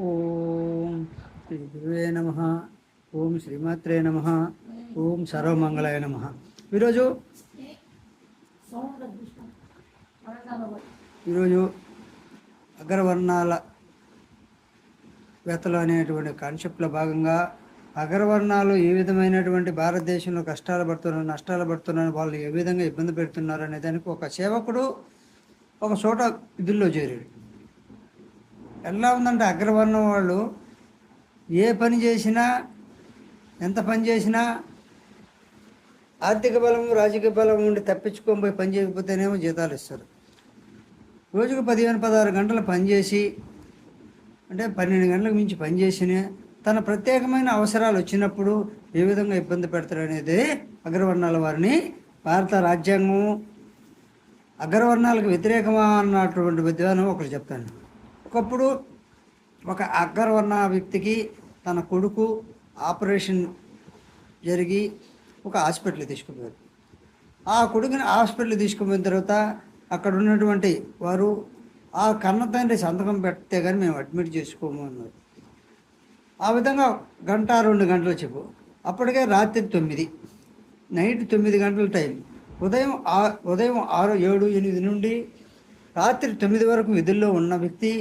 ఓం శ్రీ గురువే నమ. ఓం శ్రీమాత్రే నమ. ఓం సర్వమంగళాయ నమ. ఈరోజు ఈరోజు అగ్రవర్ణాల వేతలు అనేటువంటి కాన్సెప్ట్లో భాగంగా అగ్రవర్ణాలు ఏ విధమైనటువంటి భారతదేశంలో కష్టాలు పడుతున్నారు నష్టాలు పడుతున్నారు వాళ్ళు ఏ విధంగా ఇబ్బంది పెడుతున్నారు అనే దానికి ఒక సేవకుడు ఒక చోట విధుల్లో చేరాడు. ఎలా ఉందంటే అగ్రవర్ణం వాళ్ళు ఏ పని చేసినా ఎంత పని చేసినా ఆర్థిక బలం రాజకీయ బలం ఉండి తప్పించుకొని పోయి పని చేయకపోతేనేమో జీతాలు ఇస్తారు. రోజుకు పదిహేను పదహారు గంటలు పనిచేసి అంటే పన్నెండు గంటలకు మించి పనిచేసిన తన ప్రత్యేకమైన అవసరాలు వచ్చినప్పుడు ఏ విధంగా ఇబ్బంది పెడతారు అనేది అగ్రవర్ణాల వారిని భారత రాజ్యాంగం అగ్రవర్ణాలకు వ్యతిరేకమా అన్నటువంటి విద్వానం ఒకరు చెప్తాను. ఒకప్పుడు ఒక అగ్రవర్ణ వ్యక్తికి తన కొడుకు ఆపరేషన్ జరిగి ఒక హాస్పిటల్ తీసుకుపోయారు. ఆ కొడుకుని హాస్పిటల్ తీసుకుపోయిన తర్వాత అక్కడ ఉన్నటువంటి వారు ఆ కన్న తండ్రి సంతకం పెడితే కానీ మేము అడ్మిట్ చేసుకోము అన్నారు. ఆ విధంగా గంట రెండు గంటలు చెప్పు. అప్పటికే రాత్రి తొమ్మిది నైట్ తొమ్మిది గంటల టైం. ఉదయం ఆ ఉదయం ఆరు ఏడు ఎనిమిది నుండి రాత్రి తొమ్మిది వరకు విధుల్లో ఉన్న వ్యక్తి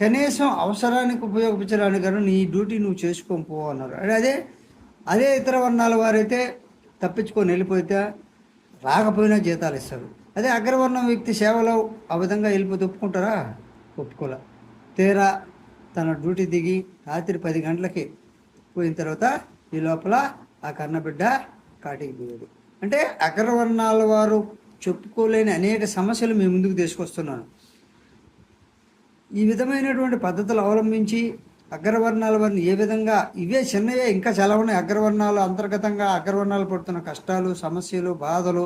కనీసం అవసరానికి ఉపయోగించడానికి కానీ నీ డ్యూటీ నువ్వు చేసుకొని పో అన్నారు. అంటే అదే అదే ఇతర వర్ణాల వారైతే తప్పించుకొని వెళ్ళిపోతే రాకపోయినా జీతాలు ఇస్తారు. అదే అగ్రవర్ణం వ్యక్తి సేవలో ఆ విధంగా వెళ్ళిపోతే ఒప్పుకుంటారా? ఒప్పుకోలే. తీరా తన డ్యూటీ దిగి రాత్రి పది గంటలకి పోయిన తర్వాత ఈ లోపల ఆ కన్నబిడ్డ కాటికి పోయేది అంటే అగ్రవర్ణాల వారు చెప్పుకోలేని అనేక సమస్యలు మీ ముందుకు తీసుకొస్తున్నాను. ఈ విధమైనటువంటి పద్ధతులు అవలంబించి అగ్రవర్ణాల వారిని ఏ విధంగా ఇవే చిన్నవే ఇంకా చాలా ఉన్నాయి. అగ్రవర్ణాలు అంతర్గతంగా అగ్రవర్ణాలు పడుతున్న కష్టాలు సమస్యలు బాధలు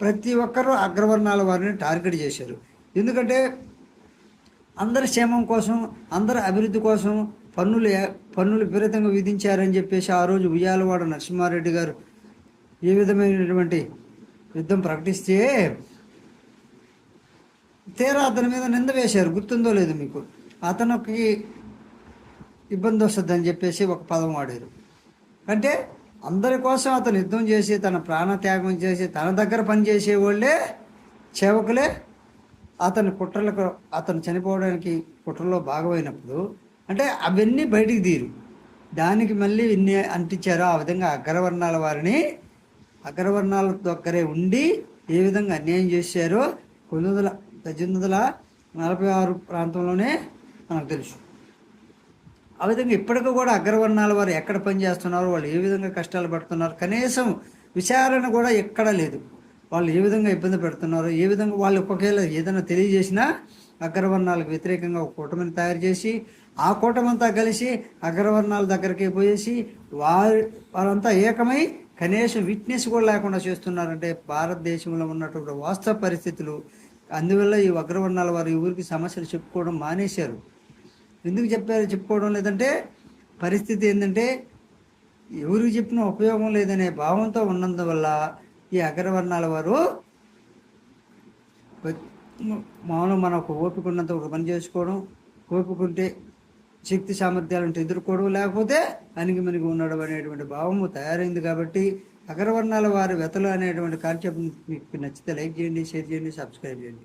ప్రతి ఒక్కరూ అగ్రవర్ణాల వారిని టార్గెట్ చేశారు. ఎందుకంటే అందరి క్షేమం కోసం అందరి అభివృద్ధి కోసం పన్నులు పన్నులు విపరీతంగా విధించారని చెప్పేసి ఆ రోజు ఉయ్యాలవాడ నరసింహారెడ్డి గారు ఏ విధమైనటువంటి యుద్ధం ప్రకటిస్తే తీరా అతని మీద నింద వేశారు. గుర్తుందో లేదు మీకు. అతనికి ఇబ్బంది వస్తుందని చెప్పేసి ఒక పదం వాడారు. అంటే అందరి కోసం అతను యుద్ధం చేసి తన ప్రాణత్యాగం చేసి తన దగ్గర పనిచేసే వాళ్ళే సేవకులే. అతని కుట్రలకు అతను చనిపోవడానికి కుట్రలో భాగమైనప్పుడు అంటే అవన్నీ బయటికి తీరు. దానికి మళ్ళీ ఇన్ని అంటించారో ఆ విధంగా అగ్రవర్ణాల వారిని అగ్రవర్ణాల దగ్గరే ఉండి ఏ విధంగా అన్యాయం చేశారో పంతొమ్మిది వందల పద్దెనిమిది వందల నలభై ఆరు ప్రాంతంలోనే మనకు తెలుసు. ఆ విధంగా ఇప్పటికీ కూడా అగ్రవర్ణాల వారు ఎక్కడ పనిచేస్తున్నారు వాళ్ళు ఏ విధంగా కష్టాలు పడుతున్నారు కనీసం విచారణ కూడా ఎక్కడా లేదు. వాళ్ళు ఏ విధంగా ఇబ్బంది పెడుతున్నారు ఏ విధంగా వాళ్ళు ఒకవేళ ఏదైనా తెలియజేసినా అగ్రవర్ణాలకు వ్యతిరేకంగా ఒక కూటమిని తయారు చేసి ఆ కూటమంతా కలిసి అగ్రవర్ణాల దగ్గరికి పోయేసి వారి వారంతా ఏకమై కనీసం విట్నెస్ కూడా లేకుండా చేస్తున్నారంటే భారతదేశంలో ఉన్నటువంటి వాస్తవ పరిస్థితులు అందువల్ల ఈ అగ్రవర్ణాల వారు ఈ ఊరికి సమస్యలు చెప్పుకోవడం మానేశారు. ఎందుకు చెప్పారు చెప్పుకోవడం లేదంటే పరిస్థితి ఏంటంటే ఎవరికి చెప్పిన ఉపయోగం లేదనే భావంతో ఉన్నందువల్ల ఈ అగ్రవర్ణాల వారు మామూలు మనకు ఓపిక ఉన్నంత ఒక పని చేసుకోవడం ఓపికంటే శక్తి సామర్థ్యాలను ఎదుర్కోవడం లేకపోతే అనిగి మనిగి ఉండడం అనేటువంటి భావము తయారైంది కాబట్టి అగ్రవర్ణాల వారి వెతలు అనేటువంటి కాన్సెప్ట్ మీకు నచ్చితే లైక్ చేయండి షేర్ చేయండి సబ్స్క్రైబ్ చేయండి.